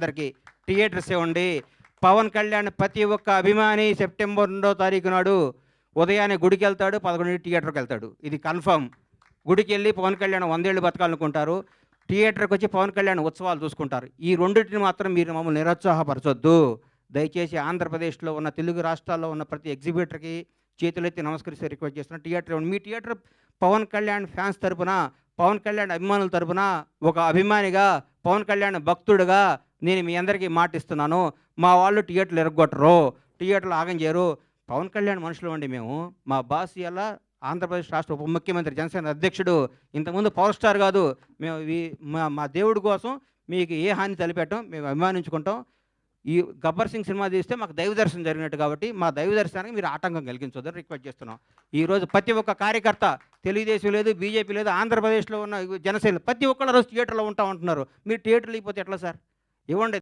అందరికీ థియేటర్స్ ఇవ్వండి. పవన్ కళ్యాణ్ ప్రతి ఒక్క అభిమాని సెప్టెంబర్ రెండో తారీఖు నాడు ఉదయాన్నే గుడికి వెళ్తాడు పదకొండు థియేటర్కి వెళ్తాడు. ఇది కన్ఫర్మ్. గుడికి వెళ్ళి పవన్ కళ్యాణ్ వందేళ్ళు బతకాలనుకుంటారు. థియేటర్కి వచ్చి పవన్ కళ్యాణ్ ఉత్సవాలు చూసుకుంటారు. ఈ రెండింటిని మాత్రం మీరు మమ్మల్ని నిరుత్సాహపరచొద్దు. దయచేసి ఆంధ్రప్రదేశ్లో ఉన్న తెలుగు రాష్ట్రాల్లో ఉన్న ప్రతి ఎగ్జిబిటర్కి చేతులెత్తి నమస్కరిస్తే రిక్వెస్ట్ చేస్తున్నాను థియేటర్ మీ థియేటర్ పవన్ కళ్యాణ్ ఫ్యాన్స్ తరపున పవన్ కళ్యాణ్ అభిమానుల తరపున ఒక అభిమానిగా పవన్ కళ్యాణ్ భక్తుడుగా నేను మీ అందరికీ మాటిస్తున్నాను. మా వాళ్ళు థియేటర్లు ఎరగొట్టరు. థియేటర్లు ఆగం చేయరు. పవన్ కళ్యాణ్ మనుషులు అండి మేము. మా బాస్ ఇలా ఆంధ్రప్రదేశ్ రాష్ట్ర ఉప ముఖ్యమంత్రి జనసేన అధ్యక్షుడు. ఇంతకుముందు పవర్ స్టార్ కాదు. మేము ఈ- మా మా దేవుడి కోసం మీకు ఏ హాని తలపెట్టం మేము అభిమానించుకుంటాం. ఈ గబ్బర్ సింగ్ సినిమా తీస్తే మాకు దైవ దర్శనం జరిగినట్టు కాబట్టి మా దైవ దర్శనానికి మీరు ఆటంకం కలిగించొద్దని రిక్వెస్ట్ చేస్తున్నాం. ఈ రోజు ప్రతి ఒక్క కార్యకర్త తెలుగుదేశం లేదు బీజేపీ లేదు ఆంధ్రప్రదేశ్లో ఉన్న జనసేన ప్రతి ఒక్కళ్ళు రోజు థియేటర్లో ఉంటా ఉంటున్నారు. మీరు థియేటర్లు ఇకపోతే ఎట్లా సార్? ఇవ్వండి